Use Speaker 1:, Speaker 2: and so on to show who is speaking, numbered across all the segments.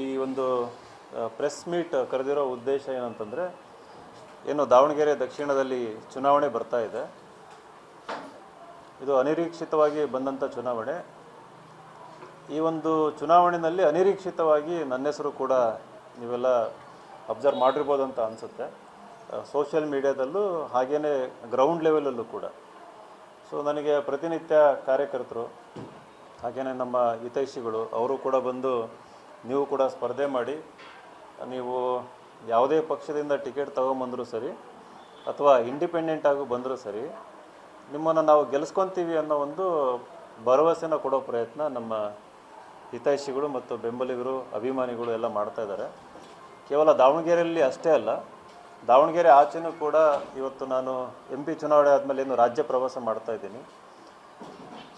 Speaker 1: ಈ ಒಂದು press meet ಕರೆದಿರೋ ಉದ್ದೇಶ ಏನಂತಂದರೆ, ಏನು ದಾವಣಗೆರೆ ದಕ್ಷಿಣದಲ್ಲಿ ಚುನಾವಣೆ ಬರ್ತಾ ಇದೆ. ಇದು ಅನಿರೀಕ್ಷಿತವಾಗಿ ಬಂದಂಥ ಚುನಾವಣೆ. ಈ ಒಂದು ಚುನಾವಣೆಯಲ್ಲಿ ಅನಿರೀಕ್ಷಿತವಾಗಿ ನನ್ನ ಹೆಸರು ಕೂಡ ನೀವೆಲ್ಲ ಅಬ್ಸರ್ವ್ ಮಾಡಿರ್ಬೋದು ಅಂತ ಅನಿಸುತ್ತೆ. ಸೋಷಿಯಲ್ ಮೀಡಿಯಾದಲ್ಲೂ ಹಾಗೆಯೇ ಗ್ರೌಂಡ್ ಲೆವೆಲಲ್ಲೂ ಕೂಡ. ಸೊ ನನಗೆ ಪ್ರತಿನಿತ್ಯ ಕಾರ್ಯಕರ್ತರು ಹಾಗೆಯೇ ನಮ್ಮ ಹಿತೈಷಿಗಳು, ಅವರು ಕೂಡ ಬಂದು ನೀವು ಕೂಡ ಸ್ಪರ್ಧೆ ಮಾಡಿ, ನೀವು ಯಾವುದೇ ಪಕ್ಷದಿಂದ ಟಿಕೆಟ್ ತೊಗೊಂಬಂದರೂ ಸರಿ, ಅಥವಾ ಇಂಡಿಪೆಂಡೆಂಟ್ ಆಗಿ ಬಂದರೂ ಸರಿ, ನಿಮ್ಮನ್ನು ನಾವು ಗೆಲ್ಲಿಸ್ಕೊತೀವಿ ಅನ್ನೋ ಒಂದು ಭರವಸೆನ ಕೊಡೋ ಪ್ರಯತ್ನ ನಮ್ಮ ಹಿತೈಷಿಗಳು ಮತ್ತು ಬೆಂಬಲಿಗರು, ಅಭಿಮಾನಿಗಳು ಎಲ್ಲ ಮಾಡ್ತಾ ಇದ್ದಾರೆ. ಕೇವಲ ದಾವಣಗೆರೆಯಲ್ಲಿ ಅಷ್ಟೇ ಅಲ್ಲ, ದಾವಣಗೆರೆ ಆಚೆನೂ ಕೂಡ ಇವತ್ತು ನಾನು ಎಂ ಪಿ ಚುನಾವಣೆ ಆದಮೇಲೆ ಏನು ರಾಜ್ಯ ಪ್ರವಾಸ ಮಾಡ್ತಾ ಇದ್ದೀನಿ.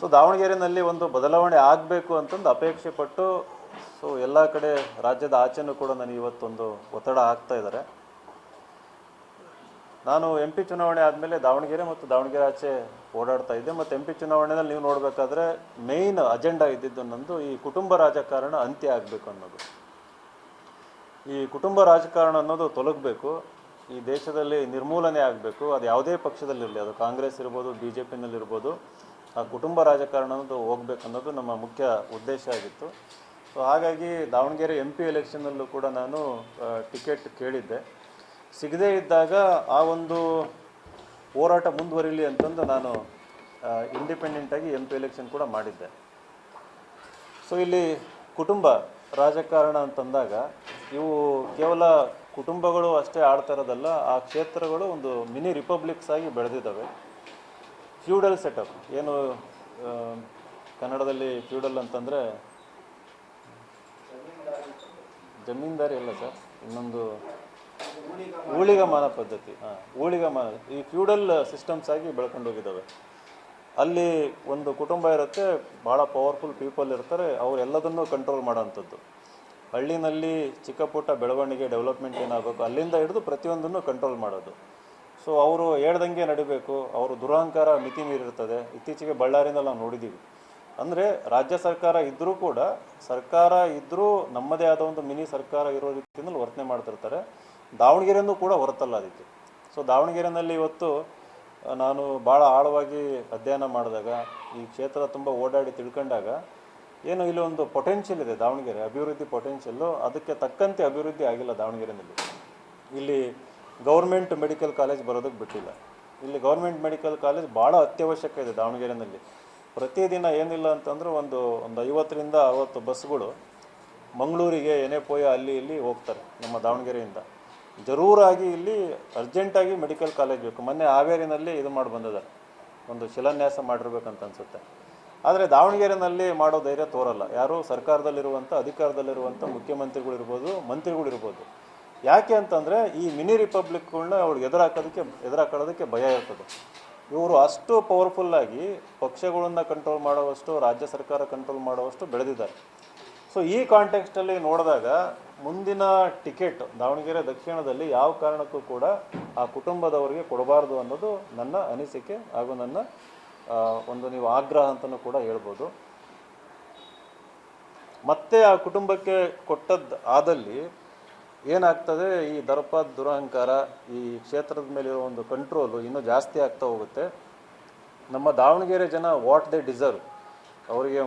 Speaker 1: ಸೊ ದಾವಣಗೆರೆಯಲ್ಲಿ ಒಂದು ಬದಲಾವಣೆ ಆಗಬೇಕು ಅಂತಂದು ಅಪೇಕ್ಷೆ ಪಟ್ಟು ಸೊ ಎಲ್ಲ ಕಡೆ ರಾಜ್ಯದ ಆಚೆನೂ ಕೂಡ ನನಗೆ ಇವತ್ತೊಂದು ಒತ್ತಡ ಆಗ್ತಾ ಇದ್ದಾರೆ. ನಾನು ಎಂ ಪಿ ಚುನಾವಣೆ ಆದಮೇಲೆ ದಾವಣಗೆರೆ ಮತ್ತು ದಾವಣಗೆರೆ ಆಚೆ ಓಡಾಡ್ತಾ ಇದ್ದೆ. ಮತ್ತು ಎಂ ಪಿ ಚುನಾವಣೆಯಲ್ಲಿ ನೀವು ನೋಡಬೇಕಾದ್ರೆ ಮೇಯ್ನ್ ಅಜೆಂಡಾ ಇದ್ದಿದ್ದು ನಂದು ಈ ಕುಟುಂಬ ರಾಜಕಾರಣ ಅಂತ್ಯ ಆಗಬೇಕು ಅನ್ನೋದು. ಈ ಕುಟುಂಬ ರಾಜಕಾರಣ ಅನ್ನೋದು ತೊಲಗಬೇಕು. ಈ ದೇಶದಲ್ಲಿ ನಿರ್ಮೂಲನೆ ಆಗಬೇಕು. ಅದು ಯಾವುದೇ ಪಕ್ಷದಲ್ಲಿರಲಿ, ಅದು ಕಾಂಗ್ರೆಸ್ ಇರ್ಬೋದು ಬಿ ಜೆ ಪಿನಲ್ಲಿರ್ಬೋದು ಆ ಕುಟುಂಬ ರಾಜಕಾರಣ ಅನ್ನೋದು ಹೋಗ್ಬೇಕನ್ನೋದು ನಮ್ಮ ಮುಖ್ಯ ಉದ್ದೇಶ ಆಗಿತ್ತು. ಸೊ ಹಾಗಾಗಿ ದಾವಣಗೆರೆ ಎಂ ಪಿ ಎಲೆಕ್ಷನ್ನಲ್ಲೂ ಕೂಡ ನಾನು ಟಿಕೆಟ್ ಕೇಳಿದ್ದೆ. ಸಿಗದೇ ಇದ್ದಾಗ ಆ ಒಂದು ಹೋರಾಟ ಮುಂದುವರಿಲಿ ಅಂತಂದು ನಾನು ಇಂಡಿಪೆಂಡೆಂಟಾಗಿ ಎಂ ಪಿ ಎಲೆಕ್ಷನ್ ಕೂಡ ಮಾಡಿದ್ದೆ. ಸೊ ಇಲ್ಲಿ ಕುಟುಂಬ ರಾಜಕಾರಣ ಅಂತಂದಾಗ, ಇವು ಕೇವಲ ಕುಟುಂಬಗಳು ಅಷ್ಟೇ ಆಡ್ತಾ ಆ ಕ್ಷೇತ್ರಗಳು ಒಂದು ಮಿನಿ ರಿಪಬ್ಲಿಕ್ಸ್ ಆಗಿ ಬೆಳೆದಿದ್ದಾವೆ. ಫ್ಯೂಡಲ್ ಸೆಟಪ್, ಏನು ಕನ್ನಡದಲ್ಲಿ ಫ್ಯೂಡಲ್ ಅಂತಂದರೆ ಜಮೀನ್ದಾರಿ ಅಲ್ಲ ಸರ್, ಇನ್ನೊಂದು ಊಳಿಗಮಾನ ಪದ್ಧತಿ. ಹಾಂ, ಊಳಿಗಮಾನ. ಈ ಫ್ಯೂಡಲ್ ಸಿಸ್ಟಮ್ಸ್ ಆಗಿ ಬೆಳ್ಕೊಂಡು ಹೋಗಿದ್ದಾವೆ. ಅಲ್ಲಿ ಒಂದು ಕುಟುಂಬ ಇರುತ್ತೆ ಭಾಳ ಪವರ್ಫುಲ್ ಪೀಪಲ್ ಇರ್ತಾರೆ, ಅವ್ರು ಎಲ್ಲದನ್ನೂ ಕಂಟ್ರೋಲ್ ಮಾಡೋವಂಥದ್ದು. ಹಳ್ಳಿನಲ್ಲಿ ಚಿಕ್ಕ ಪುಟ್ಟ ಬೆಳವಣಿಗೆ ಡೆವಲಪ್ಮೆಂಟ್ ಏನಾಗಬೇಕು, ಅಲ್ಲಿಂದ ಹಿಡಿದು ಪ್ರತಿಯೊಂದನ್ನು ಕಂಟ್ರೋಲ್ ಮಾಡೋದು. ಸೊ ಅವರು ಹೇಳ್ದಂಗೆ ನಡಿಬೇಕು, ಅವರು ದುರಹಂಕಾರ ಮಿತಿ ಮೀರಿರ್ತದೆ ಇತ್ತೀಚೆಗೆ ಬಳ್ಳಾರಿಯಿಂದ ನಾವು ನೋಡಿದ್ದೀವಿ ಅಂದರೆ ರಾಜ್ಯ ಸರ್ಕಾರ ಇದ್ದರೂ ಕೂಡ ಸರ್ಕಾರ ಇದ್ದರೂ ನಮ್ಮದೇ ಆದ ಒಂದು ಮಿನಿ ಸರ್ಕಾರ ಇರೋ ರೀತಿಯಲ್ಲಿ ವರ್ತನೆ ಮಾಡ್ತಿರ್ತಾರೆ. ದಾವಣಗೆರೆಯೂ ಕೂಡ ಹೊರತಲ್ಲ ಅದಕ್ಕೆ. ಸೊ ದಾವಣಗೆರೆಯಲ್ಲಿ ಇವತ್ತು ನಾನು ಭಾಳ ಆಳವಾಗಿ ಅಧ್ಯಯನ ಮಾಡಿದಾಗ, ಈ ಕ್ಷೇತ್ರ ತುಂಬ ಓಡಾಡಿ ತಿಳ್ಕೊಂಡಾಗ, ಏನು ಇಲ್ಲಿ ಒಂದು ಪೊಟೆನ್ಷಿಯಲ್ ಇದೆ ದಾವಣಗೆರೆ, ಅಭಿವೃದ್ಧಿ ಪೊಟೆನ್ಷಿಯಲ್ಲು ಅದಕ್ಕೆ ತಕ್ಕಂತೆ ಅಭಿವೃದ್ಧಿ ಆಗಿಲ್ಲ ದಾವಣಗೆರೆಯಲ್ಲಿ ಇಲ್ಲಿ ಗೌರ್ಮೆಂಟ್ ಮೆಡಿಕಲ್ ಕಾಲೇಜ್ ಬರೋದಕ್ಕೆ ಬಿಟ್ಟಿಲ್ಲ. ಇಲ್ಲಿ ಗೌರ್ಮೆಂಟ್ ಮೆಡಿಕಲ್ ಕಾಲೇಜ್ ಭಾಳ ಅತ್ಯವಶ್ಯಕ ಇದೆ ದಾವಣಗೆರೆಯಲ್ಲಿ ಪ್ರತಿದಿನ ಏನಿಲ್ಲ ಅಂತಂದ್ರೆ ಒಂದು ಒಂದು ಐವತ್ತರಿಂದ ಅರವತ್ತು ಬಸ್ಗಳು ಮಂಗಳೂರಿಗೆ ಏನೇ ಪೋಯ ಅಲ್ಲಿ ಇಲ್ಲಿ ಹೋಗ್ತಾರೆ ನಮ್ಮ ದಾವಣಗೆರೆಯಿಂದ. ಜರೂರಾಗಿ ಇಲ್ಲಿ ಅರ್ಜೆಂಟಾಗಿ ಮೆಡಿಕಲ್ ಕಾಲೇಜ್ ಬೇಕು. ಮೊನ್ನೆ ಹಾವೇರಿನಲ್ಲಿ ಇದು ಮಾಡಿ ಬಂದಿದ್ದಾರೆ. ಒಂದು ಶಿಲಾನ್ಯಾಸ ಮಾಡಿರ್ಬೇಕಂತ ಅನ್ಸುತ್ತೆ. ಆದರೆ ದಾವಣಗೆರೆನಲ್ಲಿ ಮಾಡೋ ಧೈರ್ಯ ತೋರಲ್ಲ. ಯಾರು ಸರ್ಕಾರದಲ್ಲಿರುವಂಥ, ಅಧಿಕಾರದಲ್ಲಿರುವಂಥ ಮುಖ್ಯಮಂತ್ರಿಗಳಿರ್ಬೋದು ಮಂತ್ರಿಗಳಿರ್ಬೋದು ಯಾಕೆ ಅಂತಂದರೆ ಈ ಮಿನಿ ರಿಪಬ್ಲಿಕ್ಗಳನ್ನ ಅವ್ರಿಗೆ ಎದುರಾಕೋದಕ್ಕೆ, ಎದುರಾಕೊಳ್ಳೋದಕ್ಕೆ ಭಯ ಇರ್ತದೆ. ಇವರು ಅಷ್ಟು ಪವರ್ಫುಲ್ಲಾಗಿ ಪಕ್ಷಗಳನ್ನು ಕಂಟ್ರೋಲ್ ಮಾಡುವಷ್ಟು, ರಾಜ್ಯ ಸರ್ಕಾರ ಕಂಟ್ರೋಲ್ ಮಾಡುವಷ್ಟು ಬೆಳೆದಿದ್ದಾರೆ. ಸೊ ಈ ಕಾಂಟೆಕ್ಸ್ಟಲ್ಲಿ ನೋಡಿದಾಗ ಮುಂದಿನ ಟಿಕೆಟ್ ದಾವಣಗೆರೆ ದಕ್ಷಿಣದಲ್ಲಿ ಯಾವ ಕಾರಣಕ್ಕೂ ಕೂಡ ಆ ಕುಟುಂಬದವರಿಗೆ ಕೊಡಬಾರ್ದು ಅನ್ನೋದು ನನ್ನ ಅನಿಸಿಕೆ ಹಾಗೂ ನನ್ನ ಒಂದು ನೀವು ಆಗ್ರಹ ಅಂತಲೂ ಕೂಡ ಹೇಳ್ಬೋದು. ಮತ್ತೆ ಆ ಕುಟುಂಬಕ್ಕೆ ಕೊಟ್ಟದ್ದು ಆದಲ್ಲಿ ಏನಾಗ್ತದೆ, ಈ ದರ್ಪ ದುರಹಂಕಾರ, ಈ ಕ್ಷೇತ್ರದ ಮೇಲಿರೋ ಒಂದು ಕಂಟ್ರೋಲು ಇನ್ನೂ ಜಾಸ್ತಿ ಆಗ್ತಾ ಹೋಗುತ್ತೆ. ನಮ್ಮ ದಾವಣಗೆರೆ ಜನ ವಾಟ್ ದೇ ಡಿಸರ್ವ್ ಅವರಿಗೆ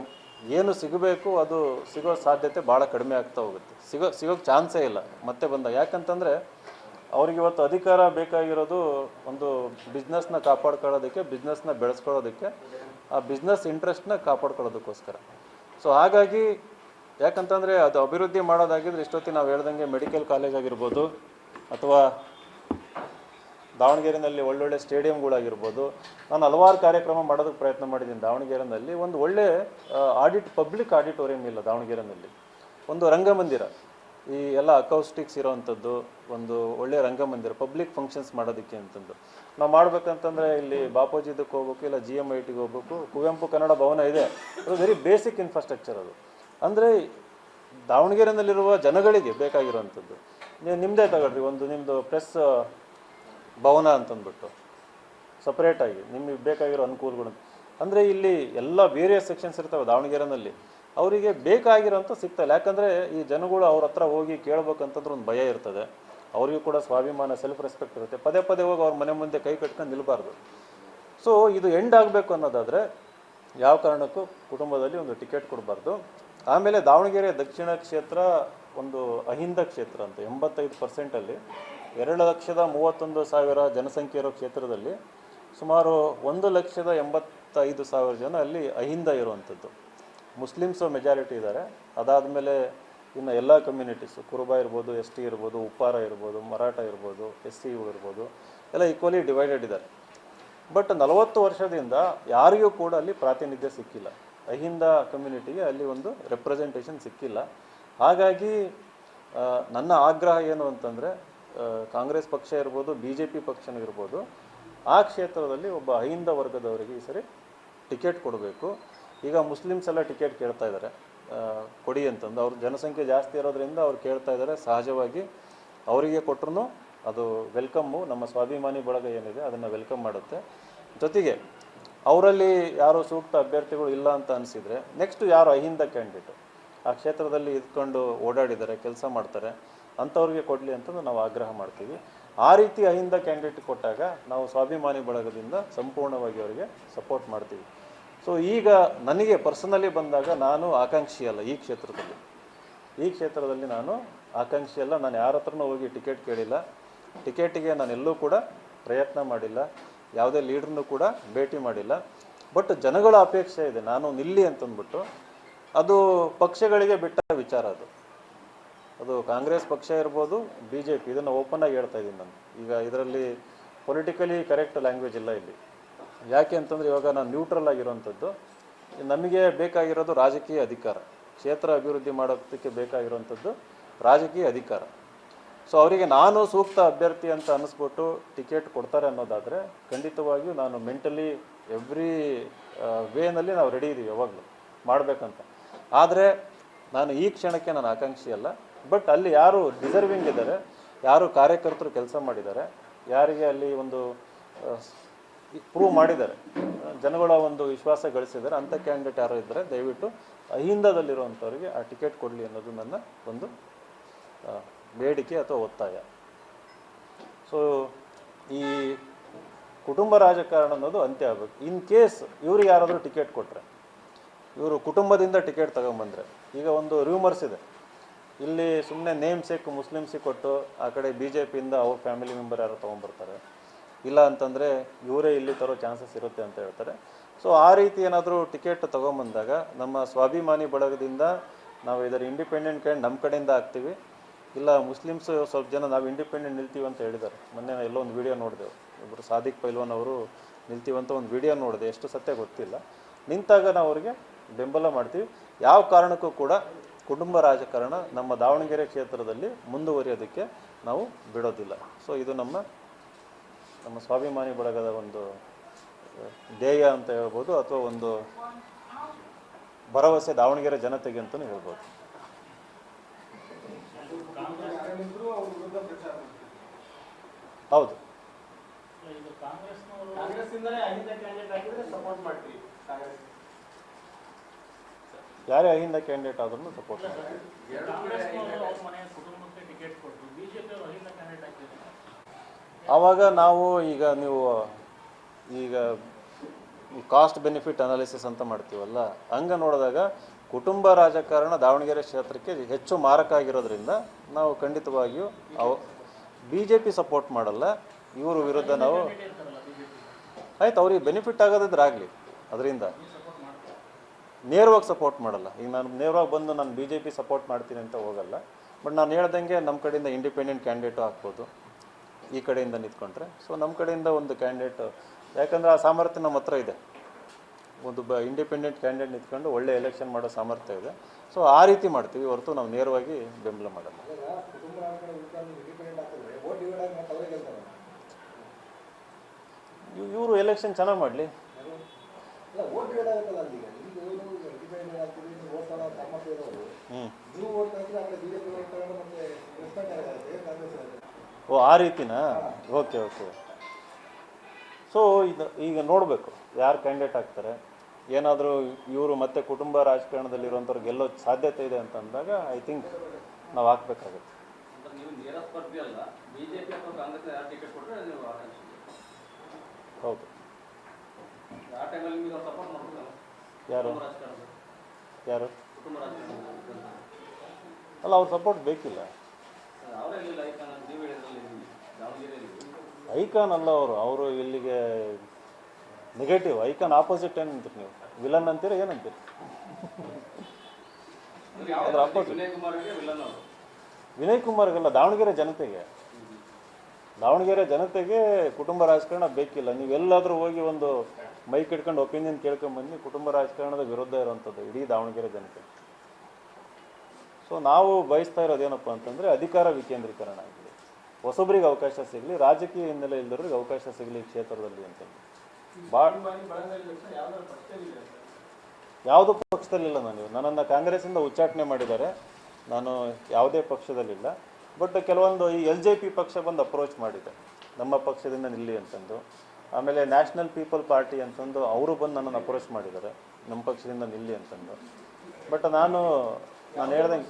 Speaker 1: ಏನು ಸಿಗಬೇಕು, ಅದು ಸಿಗೋ ಸಾಧ್ಯತೆ ಭಾಳ ಕಡಿಮೆ ಆಗ್ತಾ ಹೋಗುತ್ತೆ. ಸಿಗೋ ಸಿಗೋಕ್ಕೆ ಚಾನ್ಸೇ ಇಲ್ಲ. ಮತ್ತೆ ಬಂದ, ಯಾಕಂತಂದರೆ ಅವ್ರಿಗೆ ಇವತ್ತು ಅಧಿಕಾರ ಬೇಕಾಗಿರೋದು ಒಂದು ಬಿಸ್ನೆಸ್ನ ಕಾಪಾಡ್ಕೊಳ್ಳೋದಕ್ಕೆ ಬಿಸ್ನೆಸ್ನ ಬೆಳೆಸ್ಕೊಳ್ಳೋದಕ್ಕೆ, ಆ ಬಿಸ್ನೆಸ್ ಇಂಟ್ರೆಸ್ಟ್ನ ಕಾಪಾಡ್ಕೊಳ್ಳೋದಕ್ಕೋಸ್ಕರ. ಸೊ ಹಾಗಾಗಿ ಯಾಕಂತಂದರೆ ಅದು ಅಭಿವೃದ್ಧಿ ಮಾಡೋದಾಗಿದ್ರೆ ಇಷ್ಟೊತ್ತಿಗೆ ನಾವು ಹೇಳ್ದಂಗೆ ಮೆಡಿಕಲ್ ಕಾಲೇಜ್ ಆಗಿರ್ಬೋದು ಅಥವಾ ದಾವಣಗೆರೆಯಲ್ಲಿ ಒಳ್ಳೊಳ್ಳೆ ಸ್ಟೇಡಿಯಂಗಳಾಗಿರ್ಬೋದು. ನಾನು ಹಲವಾರು ಕಾರ್ಯಕ್ರಮ ಮಾಡೋದಕ್ಕೆ ಪ್ರಯತ್ನ ಮಾಡಿದ್ದೀನಿ ದಾವಣಗೆರೆಯಲ್ಲಿ ಒಂದು ಒಳ್ಳೆ ಆಡಿಟ್ ಪಬ್ಲಿಕ್ ಆಡಿಟೋರಿಯಂ ಇಲ್ಲ ದಾವಣಗೆರೆಯಲ್ಲಿ ಒಂದು ರಂಗಮಂದಿರ. ಈ ಎಲ್ಲ ಅಕೌಸ್ಟಿಕ್ಸ್ ಇರೋವಂಥದ್ದು ಒಂದು ಒಳ್ಳೆ ರಂಗಮಂದಿರ ಪಬ್ಲಿಕ್ ಫಂಕ್ಷನ್ಸ್ ಮಾಡೋದಕ್ಕೆ ಅಂತಂದು ನಾವು ಮಾಡ್ಬೇಕಂತಂದರೆ ಇಲ್ಲಿ ಬಾಪೂಜಿದಕ್ಕೆ ಹೋಗ್ಬೇಕು, ಇಲ್ಲ ಜಿ ಎಂ ಐ ಟಿಗೆ ಹೋಗ್ಬೇಕು. ಕುವೆಂಪು ಕನ್ನಡ ಭವನ ಇದೆ. ಅದು ವೆರಿ ಬೇಸಿಕ್ ಇನ್ಫ್ರಾಸ್ಟ್ರಕ್ಚರ್ ಅದು. ಅಂದರೆ ದಾವಣಗೆರೆಯಲ್ಲಿರುವ ಜನಗಳಿಗೆ ಬೇಕಾಗಿರುವಂಥದ್ದು. ನೀವು ನಿಮ್ಮದೇ ತಗೊಳ್ರಿ, ಒಂದು ನಿಮ್ಮದು ಪ್ರೆಸ್ ಭವನ ಅಂತಂದ್ಬಿಟ್ಟು. ಸಪ್ರೇಟಾಗಿ ನಿಮಗೆ ಬೇಕಾಗಿರೋ ಅನುಕೂಲಗಳು. ಅಂದರೆ ಇಲ್ಲಿ ಎಲ್ಲ ವೇರಿಯಸ್ ಸೆಕ್ಷನ್ಸ್ ಇರ್ತವೆ ದಾವಣಗೆರೆಯಲ್ಲಿ ಅವರಿಗೆ ಬೇಕಾಗಿರೋಂಥ ಸಿಗ್ತಾಯಿಲ್ಲ ಯಾಕಂದರೆ ಈ ಜನಗಳು ಅವ್ರ ಹತ್ರ ಹೋಗಿ ಕೇಳ್ಬೇಕಂತಂದ್ರೆ ಒಂದು ಭಯ ಇರ್ತದೆ. ಅವರಿಗೂ ಕೂಡ ಸ್ವಾಭಿಮಾನ ಸೆಲ್ಫ್ ರೆಸ್ಪೆಕ್ಟ್ ಇರುತ್ತೆ. ಪದೇ ಪದೇ ಹೋಗಿ ಅವ್ರ ಮನೆ ಮುಂದೆ ಕೈ ಕಟ್ಕೊಂಡು ನಿಲ್ಬಾರ್ದು. ಸೊ ಇದು ಎಂಡ್ ಆಗಬೇಕು ಅನ್ನೋದಾದರೆ ಯಾವ ಕಾರಣಕ್ಕೂ ಕುಟುಂಬದಲ್ಲಿ ಒಂದು ಟಿಕೆಟ್ ಕೊಡಬಾರ್ದು. ಆಮೇಲೆ ದಾವಣಗೆರೆ ದಕ್ಷಿಣ ಕ್ಷೇತ್ರ ಒಂದು ಅಹಿಂದ ಕ್ಷೇತ್ರ ಅಂತ, ಎಂಬತ್ತೈದು ಪರ್ಸೆಂಟಲ್ಲಿ ಎರಡು ಲಕ್ಷದ ಮೂವತ್ತೊಂದು ಸಾವಿರ ಜನಸಂಖ್ಯೆ ಇರೋ ಕ್ಷೇತ್ರದಲ್ಲಿ ಸುಮಾರು ಒಂದು ಲಕ್ಷದ ಎಂಬತ್ತೈದು ಸಾವಿರ ಜನ ಅಲ್ಲಿ ಅಹಿಂದ ಇರುವಂಥದ್ದು. ಮುಸ್ಲಿಮ್ಸು ಮೆಜಾರಿಟಿ ಇದ್ದಾರೆ. ಅದಾದಮೇಲೆ ಇನ್ನು ಎಲ್ಲ ಕಮ್ಯುನಿಟೀಸು ಕುರುಬ ಇರ್ಬೋದು, ಎಸ್ ಟಿ ಇರ್ಬೋದು, ಉಪ್ಪಾರ ಇರ್ಬೋದು, ಮರಾಠ ಇರ್ಬೋದು, ಎಸ್ ಸಿ ಇರ್ಬೋದು, ಎಲ್ಲ ಈಕ್ವಲಿ ಡಿವೈಡೆಡ್ ಇದ್ದಾರೆ. ಬಟ್ ನಲವತ್ತು ವರ್ಷದಿಂದ ಯಾರಿಗೂ ಕೂಡ ಅಲ್ಲಿ ಪ್ರಾತಿನಿಧ್ಯ ಸಿಕ್ಕಿಲ್ಲ. ಅಹಿಂದ ಕಮ್ಯುನಿಟಿಗೆ ಅಲ್ಲಿ ಒಂದು ರೆಪ್ರೆಸೆಂಟೇಷನ್ ಸಿಕ್ಕಿಲ್ಲ. ಹಾಗಾಗಿ ನನ್ನ ಆಗ್ರಹ ಏನು ಅಂತಂದರೆ ಕಾಂಗ್ರೆಸ್ ಪಕ್ಷ ಇರ್ಬೋದು ಬಿ ಜೆ ಪಿ ಪಕ್ಷನೂ ಇರ್ಬೋದು, ಆ ಕ್ಷೇತ್ರದಲ್ಲಿ ಒಬ್ಬ ಅಹಿಂದ ವರ್ಗದವರಿಗೆ ಈ ಸರಿ ಟಿಕೆಟ್ ಕೊಡಬೇಕು. ಈಗ ಮುಸ್ಲಿಮ್ಸ್ ಎಲ್ಲ ಟಿಕೆಟ್ ಕೇಳ್ತಾ ಇದ್ದಾರೆ. ಕೊಡಿ ಅಂತಂದು. ಅವ್ರ ಜನಸಂಖ್ಯೆ ಜಾಸ್ತಿ ಇರೋದ್ರಿಂದ ಅವ್ರು ಕೇಳ್ತಾ ಇದ್ದಾರೆ. ಸಹಜವಾಗಿ ಅವರಿಗೆ ಕೊಟ್ಟರು ಅದು ವೆಲ್ಕಮ್ಮು ನಮ್ಮ ಸ್ವಾಭಿಮಾನಿ ಬಳಗ ಏನಿದೆ, ಅದನ್ನು ವೆಲ್ಕಮ್ ಮಾಡುತ್ತೆ. ಜೊತೆಗೆ ಅವರಲ್ಲಿ ಯಾರೋ ಸೂಕ್ತ ಅಭ್ಯರ್ಥಿಗಳು ಇಲ್ಲ ಅಂತ ಅನಿಸಿದರೆ ನೆಕ್ಸ್ಟ್ ಯಾರು ಅಹಿಂದ ಕ್ಯಾಂಡಿಡೇಟ್ ಆ ಕ್ಷೇತ್ರದಲ್ಲಿ ಇದ್ಕೊಂಡು ಓಡಾಡಿದ್ದಾರೆ ಕೆಲಸ ಮಾಡ್ತಾರೆ, ಅಂಥವ್ರಿಗೆ ಕೊಡಲಿ ಅಂತಂದು ನಾವು ಆಗ್ರಹ ಮಾಡ್ತೀವಿ. ಆ ರೀತಿ ಅಹಿಂದ ಕ್ಯಾಂಡಿಡೇಟ್ ಕೊಟ್ಟಾಗ ನಾವು ಸ್ವಾಭಿಮಾನಿ ಬಳಗದಿಂದ ಸಂಪೂರ್ಣವಾಗಿ ಅವರಿಗೆ ಸಪೋರ್ಟ್ ಮಾಡ್ತೀವಿ. ಸೊ ಈಗ ನನಗೆ ಪರ್ಸನಲಿ ಬಂದಾಗ ನಾನು ಆಕಾಂಕ್ಷಿ ಅಲ್ಲ ಈ ಕ್ಷೇತ್ರದಲ್ಲಿ. ಈ ಕ್ಷೇತ್ರದಲ್ಲಿ ನಾನು ಆಕಾಂಕ್ಷಿ ಅಲ್ಲ. ನಾನು ಯಾರ ಹತ್ರನೂ ಹೋಗಿ ಟಿಕೆಟ್ ಕೇಳಿಲ್ಲ. ಟಿಕೆಟಿಗೆ ನಾನು ಎಲ್ಲೂ ಕೂಡ ಪ್ರಯತ್ನ ಮಾಡಿಲ್ಲ. ಯಾವುದೇ ಲೀಡ್ರನ್ನು ಕೂಡ ಭೇಟಿ ಮಾಡಿಲ್ಲ. ಬಟ್ ಜನಗಳ ಅಪೇಕ್ಷೆ ಇದೆ. ನಾನು ನಿಲ್ಲಿ ಅಂತಂದ್ಬಿಟ್ಟು ಅದು ಪಕ್ಷಗಳಿಗೆ ಬಿಟ್ಟ ವಿಚಾರ ಅದು. ಅದು ಕಾಂಗ್ರೆಸ್ ಪಕ್ಷ ಇರ್ಬೋದು ಬಿ ಜೆ ಪಿ ಇದನ್ನು ಓಪನ್ ಆಗಿ ಹೇಳ್ತಾ ಇದ್ದೀನಿ ನಾನು. ಈಗ ಇದರಲ್ಲಿ ಪೊಲಿಟಿಕಲಿ ಕರೆಕ್ಟ್ ಲ್ಯಾಂಗ್ವೇಜ್ ಇಲ್ಲ ಇಲ್ಲಿ. ಯಾಕೆ ಅಂತಂದರೆ ಇವಾಗ ನಾನು ನ್ಯೂಟ್ರಲ್ ಆಗಿರುವಂಥದ್ದು. ನಮಗೆ ಬೇಕಾಗಿರೋದು ರಾಜಕೀಯ ಅಧಿಕಾರ. ಕ್ಷೇತ್ರ ಅಭಿವೃದ್ಧಿ ಮಾಡೋದಕ್ಕೆ ಬೇಕಾಗಿರುವಂಥದ್ದು ರಾಜಕೀಯ ಅಧಿಕಾರ. ಸೊ ಅವರಿಗೆ ನಾನು ಸೂಕ್ತ ಅಭ್ಯರ್ಥಿ ಅಂತ ಅನ್ನಿಸ್ಬಿಟ್ಟು ಟಿಕೆಟ್ ಕೊಡ್ತಾರೆ ಅನ್ನೋದಾದರೆ ಖಂಡಿತವಾಗಿಯೂ ನಾನು ಮೆಂಟಲಿ ಎವ್ರಿ ವೇನಲ್ಲಿ ನಾವು ರೆಡಿ ಇದ್ದೀವಿ ಯಾವಾಗಲೂ ಮಾಡಬೇಕಂತ. ಆದರೆ ನಾನು ಈ ಕ್ಷಣಕ್ಕೆ ನಾನು ಆಕಾಂಕ್ಷಿ ಅಲ್ಲ. ಬಟ್ ಅಲ್ಲಿ ಯಾರು ಡಿಸರ್ವಿಂಗ್ ಇದ್ದಾರೆ, ಯಾರು ಕಾರ್ಯಕರ್ತರು ಕೆಲಸ ಮಾಡಿದ್ದಾರೆ, ಯಾರಿಗೆ ಅಲ್ಲಿ ಒಂದು ಪ್ರೂವ್ ಮಾಡಿದ್ದಾರೆ, ಜನಗಳ ಒಂದು ವಿಶ್ವಾಸ ಗಳಿಸಿದ್ದಾರೆ ಅಂಥ ಕ್ಯಾಂಡಿಡೇಟ್ ಯಾರು ಇದ್ದರೆ ದಯವಿಟ್ಟು ಅಹಿಂದದಲ್ಲಿರುವಂಥವ್ರಿಗೆ ಆ ಟಿಕೆಟ್ ಕೊಡಲಿ ಅನ್ನೋದು ನನ್ನ ಒಂದು ಬೇಡಿಕೆ ಅಥವಾ ಒತ್ತಾಯ. ಸೊ ಈ ಕುಟುಂಬ ರಾಜಕಾರಣ ಅನ್ನೋದು ಅಂತ್ಯ ಆಗಬೇಕು. ಇನ್ ಕೇಸ್ ಇವ್ರಿಗೆ ಯಾರಾದರೂ ಟಿಕೆಟ್ ಕೊಟ್ಟರೆ ಇವರು ಕುಟುಂಬದಿಂದ ಟಿಕೆಟ್ ತಗೊಂಬಂದ್ರೆ, ಈಗ ಒಂದು ರೂಮರ್ಸ್ ಇದೆ. ಇಲ್ಲಿ ಸುಮ್ಮನೆ ನೇಮ್ ಸೇಕ್ ಮುಸ್ಲಿಮ್ಸಿಗೆ ಕೊಟ್ಟು ಆ ಕಡೆ ಬಿ ಜೆ ಪಿಯಿಂದ ಅವ್ರ ಫ್ಯಾಮಿಲಿ ಮೆಂಬರ್ ಯಾರು ತೊಗೊಂಬರ್ತಾರೆ. ಇಲ್ಲ ಅಂತಂದರೆ ಇವರೇ ಇಲ್ಲಿ ತರೋ ಚಾನ್ಸಸ್ ಇರುತ್ತೆ ಅಂತ ಹೇಳ್ತಾರೆ. ಸೊ ಆ ರೀತಿ ಏನಾದರೂ ಟಿಕೆಟ್ ತೊಗೊಂಬಂದಾಗ ನಮ್ಮ ಸ್ವಾಭಿಮಾನಿ ಬಳಗದಿಂದ ನಾವು ಇದರ ಇಂಡಿಪೆಂಡೆಂಟ್ ಕೈಂಡ್ ನಮ್ಮ ಕಡೆಯಿಂದ ಆಗ್ತೀವಿ ಇಲ್ಲ, ಮುಸ್ಲಿಮ್ಸ್ ಸ್ವಲ್ಪ ಜನ ನಾವು ಇಂಡಿಪೆಂಡೆಂಟ್ ನಿಲ್ತೀವಿ ಅಂತ ಹೇಳಿದ್ದಾರೆ. ಮೊನ್ನೆ ನಾನು ಎಲ್ಲೋ ಒಂದು ವಿಡಿಯೋ ನೋಡಿದೆವು ಒಬ್ಬರು ಸಾದಿಕ್ ಪೈಲ್ವಾನ್ ಅವರು ನಿಲ್ತೀವಿ ಅಂತ ಒಂದು ವಿಡಿಯೋ ನೋಡಿದೆ. ಎಷ್ಟು ಸತ್ಯ ಗೊತ್ತಿಲ್ಲ. ನಿಂತಾಗ ನಾವು ಅವರಿಗೆ ಬೆಂಬಲ ಮಾಡ್ತೀವಿ. ಯಾವ ಕಾರಣಕ್ಕೂ ಕೂಡ ಕುಟುಂಬ ರಾಜಕಾರಣ ನಮ್ಮ ದಾವಣಗೆರೆ ಕ್ಷೇತ್ರದಲ್ಲಿ ಮುಂದುವರಿಯೋದಕ್ಕೆ ನಾವು ಬಿಡೋದಿಲ್ಲ. ಸೊ ಇದು ನಮ್ಮ ನಮ್ಮ ಸ್ವಾಭಿಮಾನಿ ಬಳಗದ ಒಂದು ಧ್ಯೇಯ ಅಂತ ಹೇಳ್ಬೋದು ಅಥವಾ ಒಂದು ಭರವಸೆ ದಾವಣಗೆರೆ ಜನತೆಗೆ ಅಂತಲೂ ಹೇಳ್ಬೋದು. ಹೌದು.
Speaker 2: ಕಾಂಗ್ರೆಸ್ಸಿಂದಲೇ ಅಹಿಂದ ಕ್ಯಾಂಡಿಡೇಟ್ ಹಾಕಿದ್ರೆ ಸಪೋರ್ಟ್ ಮಾಡ್ತೀವಿ ಕಾಂಗ್ರೆಸ್.
Speaker 1: ಯಾರೇ ಅಹಿಂದ ಕ್ಯಾಂಡಿಡೇಟ್ ಆದ್ರೂ ಸಪೋರ್ಟ್ ಮಾಡ್ತೀವಿ.
Speaker 3: ಕಾಂಗ್ರೆಸ್ನವರು ಅವ್ರ ಮನೆಯ ಕುಟುಂಬಕ್ಕೆ ಟಿಕೆಟ್ ಕೊಟ್ಟರು ಬಿಜೆಪಿ ಅವರು ಅಹಿಂದ ಕ್ಯಾಂಡಿಡೇಟ್ ಹಾಕಿದ್ದಾರೆ
Speaker 1: ಆವಾಗ ನಾವು ಈಗ ನೀವು ಈಗ ಕಾಸ್ಟ್ ಬೆನಿಫಿಟ್ ಅನಾಲಿಸಿಸ್ ಅಂತ ಮಾಡ್ತೀವಲ್ಲ ಹಂಗೆ ನೋಡಿದಾಗ ಕುಟುಂಬ ರಾಜಕಾರಣ ದಾವಣಗೆರೆ ಕ್ಷೇತ್ರಕ್ಕೆ ಹೆಚ್ಚು ಮಾರಕ ಆಗಿರೋದ್ರಿಂದ ನಾವು ಖಂಡಿತವಾಗಿಯೂ ಅವ ಬಿ ಜೆ ಪಿ ಸಪೋರ್ಟ್ ಮಾಡಲ್ಲ, ಇವರು ವಿರುದ್ಧ ನಾವು ಆಯ್ತು, ಅವ್ರಿಗೆ ಬೆನಿಫಿಟ್ ಆಗೋದಿದ್ರೆ ಆಗಲಿ, ಅದರಿಂದ. ನೇರವಾಗಿ ಸಪೋರ್ಟ್ ಮಾಡಲ್ಲ. ಈಗ ನಾನು ನೇರವಾಗಿ ಬಂದು ನಾನು ಬಿ ಜೆ ಪಿ ಸಪೋರ್ಟ್ ಮಾಡ್ತೀನಿ ಅಂತ ಹೋಗಲ್ಲ ಬಟ್ ನಾನು ಹೇಳ್ದಂಗೆ ನಮ್ಮ ಕಡೆಯಿಂದ ಇಂಡಿಪೆಂಡೆಂಟ್ ಕ್ಯಾಂಡಿಡೇಟು ಹಾಕ್ಬೋದು ಈ ಕಡೆಯಿಂದ ನಿಂತ್ಕೊಂಡ್ರೆ. ಸೊ ನಮ್ಮ ಕಡೆಯಿಂದ ಒಂದು ಕ್ಯಾಂಡಿಡೇಟ್ ಯಾಕಂದರೆ ಆ ಸಾಮರ್ಥ್ಯ ನಮ್ಮ ಹತ್ರ ಇದೆ. ಒಂದು ಬ ಇಂಡಿಪೆಂಡೆಂಟ್ ಕ್ಯಾಂಡಿಡೇಟ್ ನಿಂತ್ಕೊಂಡು ಒಳ್ಳೆ ಎಲೆಕ್ಷನ್ ಮಾಡೋ ಸಾಮರ್ಥ್ಯ ಇದೆ. ಸೊ ಆ ರೀತಿ ಮಾಡ್ತೀವಿ ಹೊರತು ನಾವು ನೇರವಾಗಿ ಬೆಂಬಲ ಮಾಡಲ್ಲ. ಇವರು ಎಲೆಕ್ಷನ್ ಚೆನ್ನಾಗಿ ಮಾಡಲಿ. ಓ ಆ ರೀತಿನಾ? Okay okay. ಸೊ ಇದು ಈಗ ನೋಡಬೇಕು ಯಾರು ಕ್ಯಾಂಡಿಡೇಟ್ ಆಗ್ತಾರೆ. ಏನಾದರೂ ಇವರು ಮತ್ತೆ ಕುಟುಂಬ ರಾಜಕಾರಣದಲ್ಲಿರುವಂಥವ್ರು ಗೆಲ್ಲೋ ಸಾಧ್ಯತೆ ಇದೆ ಅಂತ ಅಂದಾಗ ಐ ಥಿಂಕ್ ನಾವು ಹಾಕ್ಬೇಕಾಗುತ್ತೆ.
Speaker 4: ಸ್ಪರ್ಧಿ ಅಲ್ಲ ಬಿಜೆಪಿ ಅಥವಾ ಕಾಂಗ್ರೆಸ್ ಯಾರು ಟಿಕೆಟ್ ಕೊಟ್ಟರೆ ನೀವು
Speaker 1: ಹೌದು.
Speaker 4: ಆ ಟೈಮಲ್ಲಿ ನೀವು ಸಪೋರ್ಟ್ ಮಾಡ್ಬೋದು
Speaker 1: ಯಾರು? ಯಾರು?
Speaker 4: ಕುಟುಂಬ
Speaker 1: ಅಲ್ಲ ಅವ್ರ ಸಪೋರ್ಟ್ ಬೇಕಿಲ್ಲ.
Speaker 4: ಐಕಾನ್
Speaker 1: ಅಲ್ಲ ಅವರು. ಅವರು ಇಲ್ಲಿಗೆ ನೆಗೆಟಿವ್ ಐಕಾನ್ ಆಪೋಸಿಟ್ ಏನಂತೀರಿ ನೀವು? ವಿಲನ್ ಅಂತೀರಿ ಏನಂತೀರಿ? ಅದ್ರ opposite.
Speaker 4: ವಿನಯ್
Speaker 1: ಕುಮಾರ್ಗಲ್ಲ ದಾವಣಗೆರೆ ಜನತೆಗೆ. ದಾವಣಗೆರೆ ಜನತೆಗೆ ಕುಟುಂಬ ರಾಜಕಾರಣ ಬೇಕಿಲ್ಲ. ನೀವೆಲ್ಲಾದರೂ ಹೋಗಿ ಒಂದು ಮೈಕ್ ಇಟ್ಕೊಂಡು ಒಪಿನಿಯನ್ ಕೇಳ್ಕೊಂಬನ್ನಿ ಕುಟುಂಬ ರಾಜಕಾರಣದ ವಿರುದ್ಧ ಇರುವಂಥದ್ದು ಇಡೀ ದಾವಣಗೆರೆ ಜನತೆ. ಸೊ ನಾವು ಬಯಸ್ತಾ ಇರೋದೇನಪ್ಪ ಅಂತಂದರೆ ಅಧಿಕಾರ ವಿಕೇಂದ್ರೀಕರಣ ಆಗಲಿ ಹೊಸಬ್ರಿಗೆ ಅವಕಾಶ ಸಿಗಲಿ, ರಾಜಕೀಯ ಹಿನ್ನೆಲೆ ಇಲ್ದವ್ರಿಗೆ ಅವಕಾಶ ಸಿಗಲಿ ಕ್ಷೇತ್ರದಲ್ಲಿ ಅಂತಂದು ಭಾಳ ಯಾವುದೋ ಪಕ್ಷದಲ್ಲಿಲ್ಲ ನಾನು. ನನ್ನನ್ನು ಕಾಂಗ್ರೆಸ್ಸಿಂದ ಉಚ್ಚಾಟನೆ ಮಾಡಿದ್ದಾರೆ. ನಾನು ಯಾವುದೇ ಪಕ್ಷದಲ್ಲಿಲ್ಲ. ಬಟ್ ಕೆಲವೊಂದು ಈ ಎಲ್ ಜೆ ಪಿ ಪಕ್ಷ ಬಂದು ಅಪ್ರೋಚ್ ಮಾಡಿದೆ. ನಮ್ಮ ಪಕ್ಷದಿಂದ ನಿಲ್ಲಿ ಅಂತಂದು. ಆಮೇಲೆ ನ್ಯಾಷನಲ್ ಪೀಪಲ್ ಪಾರ್ಟಿ ಅಂತಂದು ಅವರು ಬಂದು ನನ್ನನ್ನು ಅಪ್ರೋಚ್ ಮಾಡಿದ್ದಾರೆ. ನಮ್ಮ ಪಕ್ಷದಿಂದ ನಿಲ್ಲಿ ಅಂತಂದು. ಬಟ್ ನಾನು ನಾನು ಹೇಳ್ದಂಗೆ